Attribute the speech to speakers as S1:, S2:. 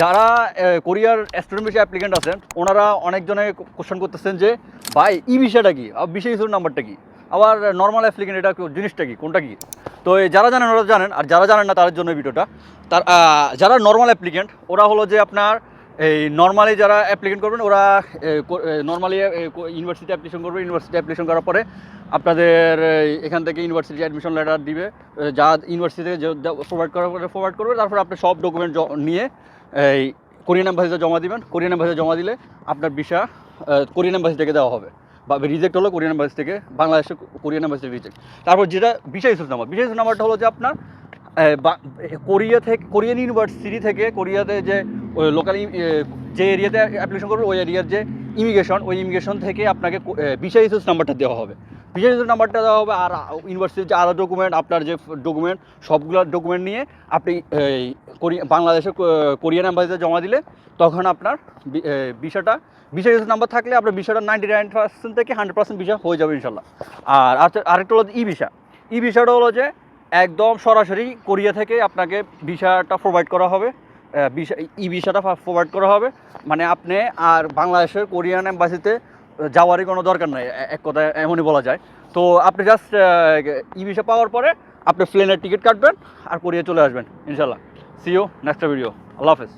S1: যারা কোরিয়ার স্টুডেন্ট বিষয়ে অ্যাপ্লিকেন্ট আছেন, ওনারা অনেকজনে কোশ্চেন করতেছেন যে, ভাই, ই বিষয়টা কি? বিষয় ইস্যুর নাম্বারটা কি? আবার নর্মাল অ্যাপ্লিকেন্ট এটা জিনিসটা কি? কোনটা কি? তো যারা জানেন, ওরা জানেন, আর যারা জানেন না, তাদের জন্য ভিডিওটা। তার যারা নর্মাল অ্যাপ্লিকেন্ট ওরা হলো যে আপনার, এই নর্মালি যারা অ্যাপ্লিকেন্ট করবেন, ওরা নর্মালি ইউনিভার্সিটি অ্যাপ্লিকেশন করবে। ইউনিভার্সিটি অ্যাপ্লিকেশন করার পরে আপনাদের এখান থেকে ইউনিভার্সিটি অ্যাডমিশন লেটার দিবে। যা ইউনিভার্সিটি থেকে প্রোভাইড করার পরে প্রোভাইড করবে, তারপরে আপনি সব ডকুমেন্ট নিয়ে এই কোরিয়ান এম্বাসিতে জমা দিবেন, কোরিয়ান এম্বাসিতে জমা দিলে আপনার ভিসা কোরিয়ান এম্বাসি থেকে দেওয়া হবে। বা রিজেক্ট হলো কোরিয়ান এম্বাসি থেকে, বাংলাদেশে কোরিয়ান এম্বাসি রিজেক্ট তারপর যেটা ভিসা ইস্যুস নাম্বার ইস্যুস নাম্বারটা হলো যে আপনার কোরিয়া থেকে, কোরিয়ান ইউনিভার্সিটি থেকে, কোরিয়াতে যে লোকাল যে এরিয়াতে অ্যাপ্লিকেশন করবে, ওই এরিয়ার যে ইমিগ্রেশন ওই ইমিগ্রেশন থেকে আপনাকে ভিসা ইস্যুস নাম্বারটা দেওয়া হবে। ইস্যুস নাম্বারটা দেওয়া হবে আর ইউনিভার্সিটির যে আরও ডকুমেন্ট আপনার যে ডকুমেন্ট সবগুলো ডকুমেন্ট নিয়ে আপনি বাংলাদেশের কোরিয়ান এম্বাসিতে জমা দিলে তখন আপনার ভিসাটা ভিসা ইস্যুস নাম্বার থাকলে আপনার ভিসাটা নাইনটি নাইন পার্সেন্ট থেকে হান্ড্রেড পার্সেন্ট ভিসা হয়ে যাবে ইনশাল্লাহ। আর আরেকটা- আরেকটা হলো ই ভিসা ই ভিসাটা হলো যে একদম সরাসরি কোরিয়া থেকে আপনাকে ভিসাটা প্রোভাইড করা হবে। ভিসা ই ভিসাটা প্রোভাইড করা হবে। মানে আপনি আর বাংলাদেশের কোরিয়ান এম্বাসিতে যাওয়ারই কোনো দরকার নাই এক কথায় এমনই বলা যায়। তো আপনি জাস্ট ই ভিসা পাওয়ার পরে আপনি প্লেনের টিকিট কাটবেন আর করিয়ে চলে আসবেন ইনশাল্লাহ সিও নেক্সট ভিডিও আল্লাহ হাফেজ।